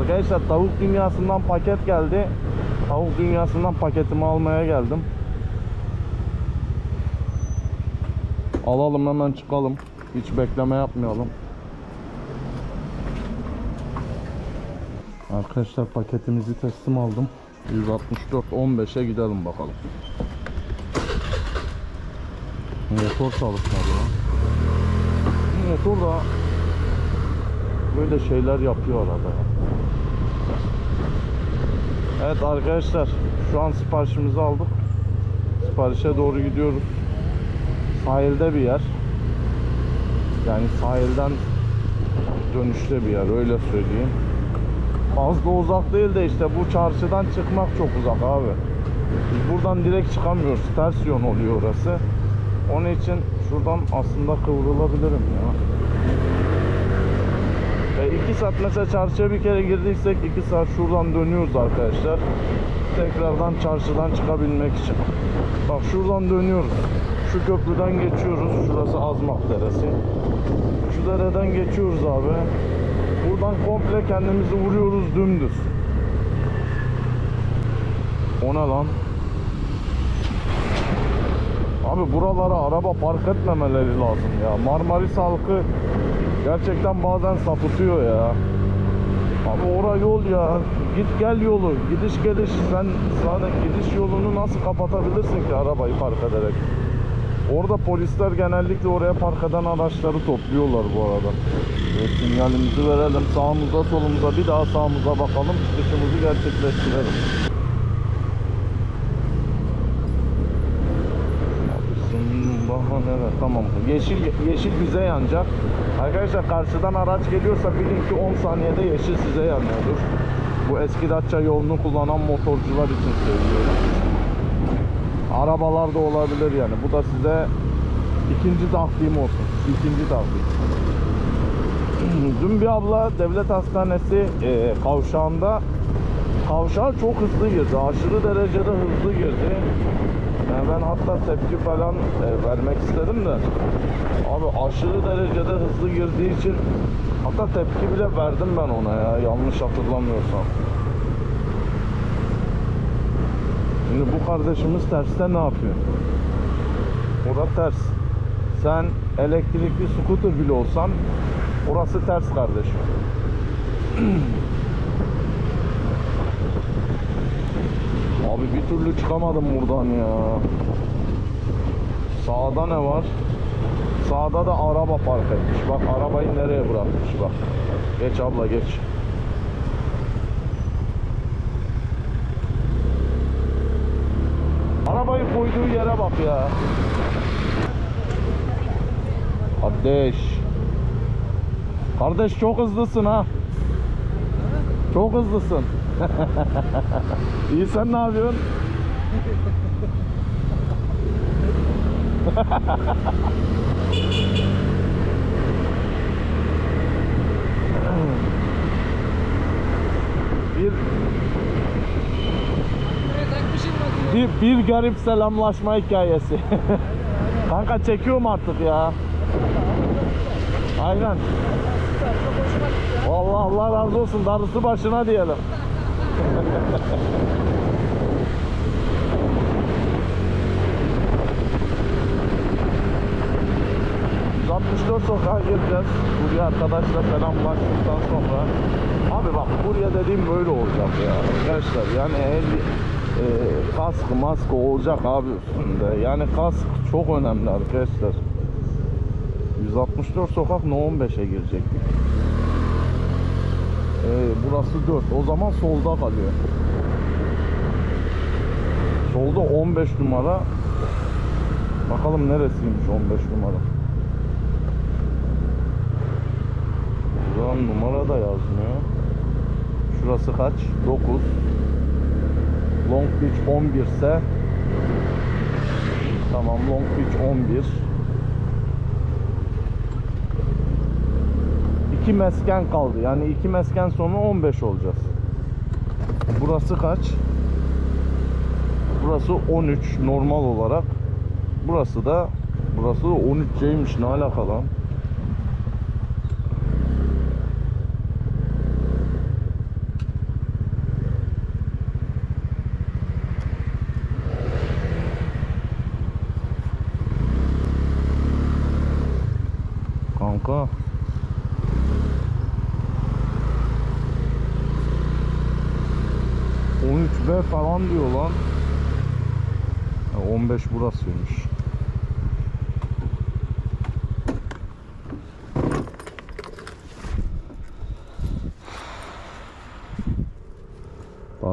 Arkadaşlar tavuk dünyasından paket geldi. Tavuk dünyasından paketimi almaya geldim. Alalım hemen çıkalım. Hiç bekleme yapmayalım. Arkadaşlar paketimizi teslim aldım. 164 15'e gidelim bakalım. Motor çalışmadı ya. Motor da böyle şeyler yapıyor arada. ya. Evet arkadaşlar şu an siparişimizi aldık. Siparişe doğru gidiyoruz. Sahilde bir yer. Yani sahilden dönüşte bir yer öyle söyleyeyim. Fazla uzak değil de işte bu çarşıdan çıkmak çok uzak abi. Biz buradan direkt çıkamıyoruz. Ters yön oluyor orası. Onun için şuradan aslında kıvrılabilirim ya. E, saat mesela çarşıya bir kere girdiysek iki saat şuradan dönüyoruz arkadaşlar. Tekrardan çarşıdan çıkabilmek için. Bak şuradan dönüyoruz. Şu köprüden geçiyoruz. Şurası Azmak Deresi. Şu dereden geçiyoruz abi. Buradan komple kendimizi vuruyoruz dümdüz. O ne lan? Abi buralara araba park etmemeleri lazım ya. Marmaris halkı gerçekten bazen sapıtıyor ya. Abi ora yol ya. Git gel yolu. Gidiş geliş sen zaten gidiş yolunu nasıl kapatabilirsin ki arabayı park ederek? Orada polisler genellikle oraya park eden araçları topluyorlar bu arada. Ve sinyalimizi verelim. Sağımıza solumuza bir daha sağımıza bakalım. Çıkışımızı gerçekleştirelim. Bahane tamam. Yeşil yeşil bize yanacak. Arkadaşlar karşıdan araç geliyorsa bilin ki 10 saniyede yeşil size yanıyordur. Bu eski Datça yolunu kullanan motorcular için söylüyorum. Arabalar da olabilir yani. Bu da size ikinci takdim olsun. İkinci takdim. Dün bir abla devlet hastanesi e, kavşağında kavşağa çok hızlı girdi. Aşırı derecede hızlı girdi. Yani ben hatta tepki falan e, vermek istedim de abi aşırı derecede hızlı girdiği için hatta tepki bile verdim ben ona ya yanlış hatırlamıyorsam. Şimdi bu kardeşimiz terste ne yapıyor? Orada ters. Sen elektrikli scooter bile olsan orası ters kardeşim. Abi bir türlü çıkamadım buradan ya. Sağda ne var? Sağda da araba park etmiş. Bak arabayı nereye bırakmış bak. Geç abla geç. Arabayı koyduğu yere bak ya. Kardeş. Kardeş çok hızlısın ha. Çok hızlısın. İyi sen ne yapıyorsun? bir bir, bir garip selamlaşma hikayesi. Kanka çekiyorum artık ya. Aynen. Vallahi Allah razı olsun. Darısı başına diyelim. 164 sokağa gireceğiz. Buraya arkadaşla selamlaştıktan sonra Abi bak buraya dediğim böyle olacak ya arkadaşlar yani el, e, kask mask olacak abi üstünde yani kask çok önemli arkadaşlar 164 sokak no 15'e girecektik e, burası 4 o zaman solda kalıyor solda 15 numara bakalım neresiymiş 15 numara Buranın numara da yazmıyor. Şurası kaç? 9. Long Beach 11 ise Tamam Long Beach 11. İki mesken kaldı. Yani iki mesken sonra 15 olacağız. Burası kaç? Burası 13 normal olarak. Burası da burası da 13'ceymiş ne alaka lan? ha. ...13B falan diyor lan. Ha, 15 burasıymış.